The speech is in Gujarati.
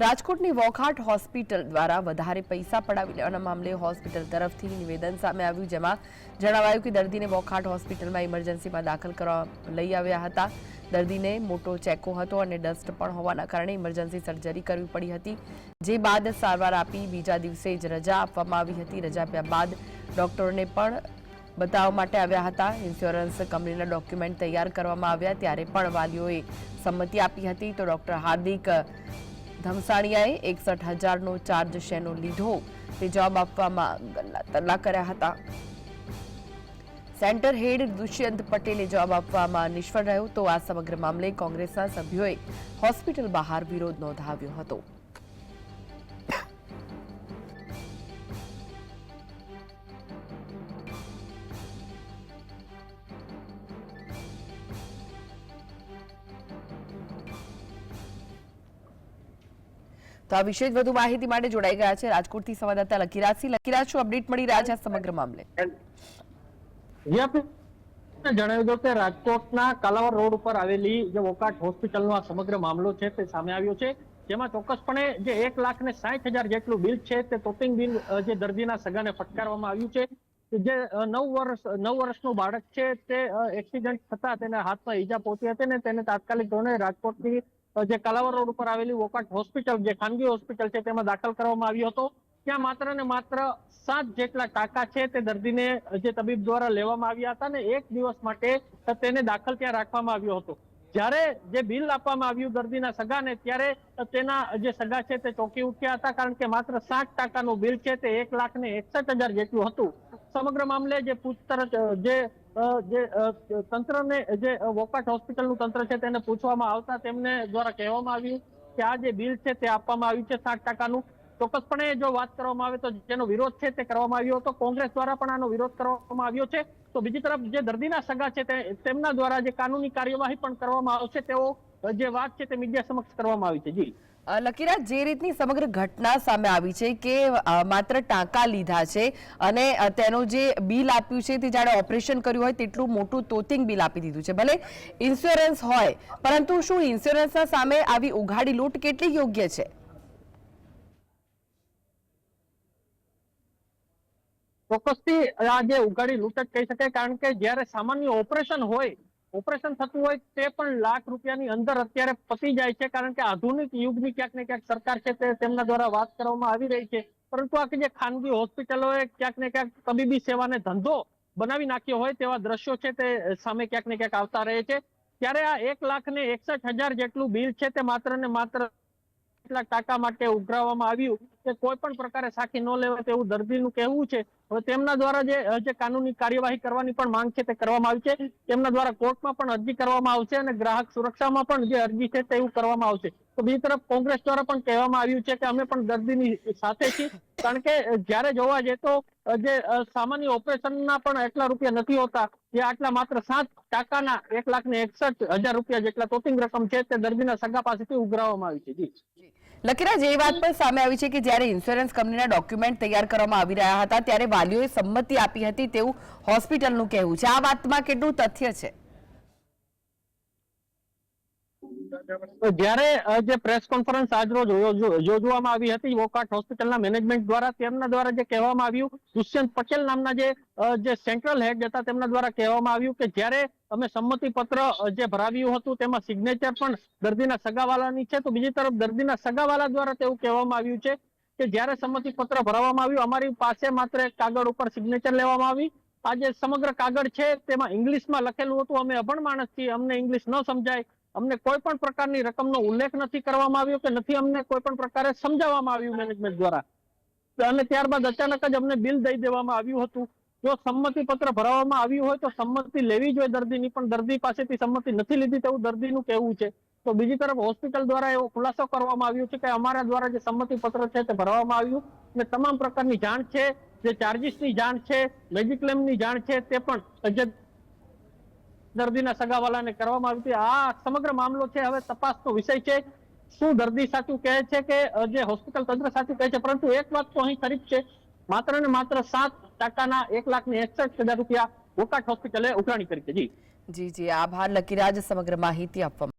રાજકોટની વોખાટ હોસ્પિટલ દ્વારા વધારે પૈસા પડાવી લેવાના મામલે હોસ્પિટલ તરફથી નિવેદન સામે આવ્યું, જેમાં જણાવાયું કે દર્દીને વોખાટ હોસ્પિટલમાં ઇમરજન્સીમાં દાખલ કરવા લઈ આવ્યા હતા. દર્દીને મોટો ચેકો હતો અને ડસ્ટ પણ હોવાના કારણે ઇમરજન્સી સર્જરી કરવી પડી હતી. જે બાદ સારવાર આપી બીજા દિવસે જ રજા આપવામાં આવી હતી. રજા આપ્યા બાદ ડોક્ટરોને પણ બતાવવા માટે આવ્યા હતા. ઇન્સ્યોરન્સ કંપનીના ડોક્યુમેન્ટ તૈયાર કરવામાં આવ્યા, ત્યારે પણ વાલીઓએ સંમતિ આપી હતી. તો ડોક્ટર હાર્દિક ધમસાણીયાએ એકસઠ હજારનો ચાર્જ શેનો લીધો? તે જવાબ આપવામાં ગલ્લા કર્યા હતા. સેન્ટર હેડ દુષ્યંત પટેલે જવાબ આપવામાં નિષ્ફળ રહ્યો તો આ સમગ્ર મામલે કોંગ્રેસના સભ્યોએ હોસ્પિટલ બહાર વિરોધ નોંધાવ્યો હતો. તો આ વિશે વધુ માહિતી માટે જોડાઈ ગયા છે રાજકોટથી સંવાદદાતા લકીરાજસિંહ. લકીરાજ, શું અપડેટ મળી રહ્યા છે સમગ્ર મામલે? જે આપણે જણાવ્યું હતું કે રાજકોટના કાલાવર રોડ ઉપર આવેલી જે વોકાટ હોસ્પિટલનો આ સમગ્ર મામલો છે તે સામે આવ્યો છે. જેમાં ચોક્કસપણે જે એક લાખ સાઠ હજાર જેટલું બિલ છે તે તોપિંગ બિલ જે દર્દીના સગાને ફટકારવામાં આવ્યું છે. જે નવ વર્ષ, નવ વર્ષનું બાળક છે તે એક્સિડન્ટ થતા તેને હાથમાં ઈજા પહોંચી હતી ને તેને તાત્કાલિક ધોરણે રાજકોટની જે કલાવર રોડ ઉપર આવેલી વોકાટ હોસ્પિટલ, જે ખાનગી હોસ્પિટલ છે, તેમાં દાખલ કરવામાં આવ્યો હતો. ત્યાં માત્ર ને માત્ર સાત જેટલા ટાંકા છે તે દર્દીને જે તબીબ દ્વારા લેવામાં આવ્યા હતા ને એક દિવસ માટે તેને દાખલ ત્યાં રાખવામાં આવ્યો હતો. જ્યારે જે બિલ આપવામાં આવ્યું દર્દીના સગાને, ત્યારે તેના જે સગા છે તે ચોંકી ઉઠ્યા હતા, કારણ કે માત્ર સાત ટાકાનું બિલ છે તે એક લાખ ને એકસઠ હજાર જેટલું હતું. સમગ્ર મામલે જે પૂછતરછ જે જે તંત્રને, જે વોકાટ હોસ્પિટલનું તંત્ર છે તેને પૂછવામાં આવતા તેમને દ્વારા કહેવામાં આવ્યું કે આ જે બિલ છે તે આપવામાં આવ્યું છે સાત ટકાનું. ચોક્કસપણે જો વાત કરવામાં આવે તો જેનો વિરોધ છે તે કરવામાં આવ્યો હતો. કોંગ્રેસ દ્વારા પણ આનો વિરોધ કરવામાં આવ્યો છે. તો બીજી તરફ જે દર્દીના સગા છે તેમના દ્વારા જે કાનૂની કાર્યવાહી પણ કરવામાં આવશે જે વાત છે તે મીડિયા સમક્ષ કરવામાં આવી છે. જી. લકીરા જે રીતની સમગ્ર ઘટના સામે આવી છે કે માત્ર ટાંકા લીધા છે અને તેનું જે બિલ આપ્યું છે તે જાણે ઓપરેશન કર્યું હોય તેટલું મોટું તોતિંગ બિલ આપી દીધું છે. ભલે ઇન્સ્યોરન્સ હોય પરંતુ શું ઇન્સ્યોરન્સના સામે આવી ઉઘાડી લૂંટ કેટલી યોગ્ય છે? ચોક્કસથી આ જે ઉઘાડી લૂંટ જ કહી શકાય કારણ કે જ્યારે સામાન્ય ઓપરેશન હોય ઓપરેશન થતું હોય તે પણ લાખ રૂપિયાની અંદર અત્યારે પતી જાય છે, કારણ કે આધુનિક યુગની ક્યાંક ને ક્યાંક સરકાર છે તે તેમના દ્વારા વાત કરવામાં આવી રહી છે. પરંતુ આ કે જે ખાનગી હોસ્પિટલોએ ક્યાંક ને ક્યાંક તબીબી સેવાને ધંધો બનાવી નાખ્યો હોય તેવા દ્રશ્યો છે તે સામે ક્યાંક ને ક્યાંક આવતા રહે છે. ત્યારે આ એક લાખ ને એકસઠ હજાર જેટલું બિલ છે તે માત્ર ને માત્ર કેટલાક ટાંકા માટે ઉઘરાવવામાં આવ્યું કે કોઈ પણ પ્રકારે સાખી ન લેવાય તેવું દર્દીનું કહેવું છે. તેમના દ્વારા જે કાનૂની કાર્યવાહી કરવાની પણ માંગ છે તે કરવામાં આવી છે. તેમના દ્વારા કોર્ટમાં પણ અરજી કરવામાં આવશે અને ગ્રાહક સુરક્ષામાં પણ જે અરજી છે તેવું કરવામાં આવશે. તો બીજી તરફ કોંગ્રેસ દ્વારા પણ કહેવામાં આવ્યું છે કે અમે પણ દર્દીની સાથે છીએ. કારણ કે જ્યારે જોવા જઈએ તો જે સામાન્ય ઓપરેશનના પણ એટલા રૂપિયા નથી હોતા જે આટલા માત્ર સાત ટાકાના એક લાખ ને એકસઠ હજાર રૂપિયા જેટલા તોતિંગ રકમ છે તે દર્દીના સગા પાસેથી ઉઘરાવવામાં આવી છે. જી. લકીરાજ એ વાત પણ સામે આવી છે કે જ્યારે ઇન્સ્યોરન્સ કંપનીના ડોક્યુમેન્ટ તૈયાર કરવામાં આવી રહ્યા હતા ત્યારે વાલીઓએ સંમતિ આપી હતી તેવું હોસ્પિટલનું કહેવું છે. આ વાતમાં કેટલું તથ્ય છે તો જ્યારે જે પ્રેસ કોન્ફરન્સ આજ રોજ યોજવામાં આવી હતી વોકાટ હોસ્પિટલના મેનેજમેન્ટ દ્વારા, તેમના દ્વારા જે કહેવામાં આવ્યું, દુષ્યંત પટેલ નામના જે જે સેન્ટ્રલ હેડ હતા, તેમના દ્વારા કહેવામાં આવ્યું કે જ્યારે અમે સંમતિ પત્ર જે ભરાવ્યું હતું, તેમાં સિગ્નેચર પણ દર્દીના સગાવાલાની છે, તો બીજી તરફ દર્દીના સગાવાલા દ્વારા તેવું કહેવામાં આવ્યું છે કે જ્યારે સંમતિ પત્ર ભરાવવામાં આવ્યું, અમારી પાસે માત્ર એક કાગળ ઉપર સિગ્નેચર લેવામાં આવી. આ જે સમગ્ર કાગળ છે, તેમાં ઇંગ્લિશમાં લખેલું હતું, અમે અભણ માણસ છીએ, અમને ઇંગ્લિશ ન સમજાય. અમને કોઈ પણ પ્રકારની રકમનો ઉલ્લેખ નથી કરવામાં આવ્યો કે નથી અમને કોઈ પણ પ્રકારે સમજાવવામાં આવ્યું મેનેજમેન્ટ દ્વારા. અને ત્યારબાદ અચાનક જ અમને બિલ દઈ દેવામાં આવ્યું હતું. જો સંમતિ પત્ર ભરાવવામાં આવ્યું હોય તો સંમતિ લેવી જોઈએ દર્દીની, પણ દર્દી પાસેથી સંમતિ નથી લીધી તેવું દર્દીનું કહેવું છે. તો બીજી તરફ હોસ્પિટલ દ્વારા એવો ખુલાસો કરવામાં આવ્યો છે કે અમારા દ્વારા જે સંમતિ પત્ર છે તે ભરવામાં આવ્યું અને તમામ પ્રકારની જાણ છે, જે ચાર્જીસની જાણ છે મેડિક્લેમની જાણ છે તે પણ દર્દીના સગાવાલાને કરવામાં આવી આ સમગ્ર મામલો છે. હવે તપાસનો વિષય છે. શું દર્દી સાચું કહે છે કે જે હોસ્પિટલ તંત્ર સાચું કહે છે? પરંતુ એક વાત તો અહીં ખરીફ છે. માત્ર ને માત્ર સાત ટકાના એક લાખ ને એકસઠ હજાર રૂપિયા વોકાટ હોસ્પિટલે ઉઘરાણી કરી છે. જી. જી જી. આભાર. લકીરાજ, સમગ્ર માહિતી આપવા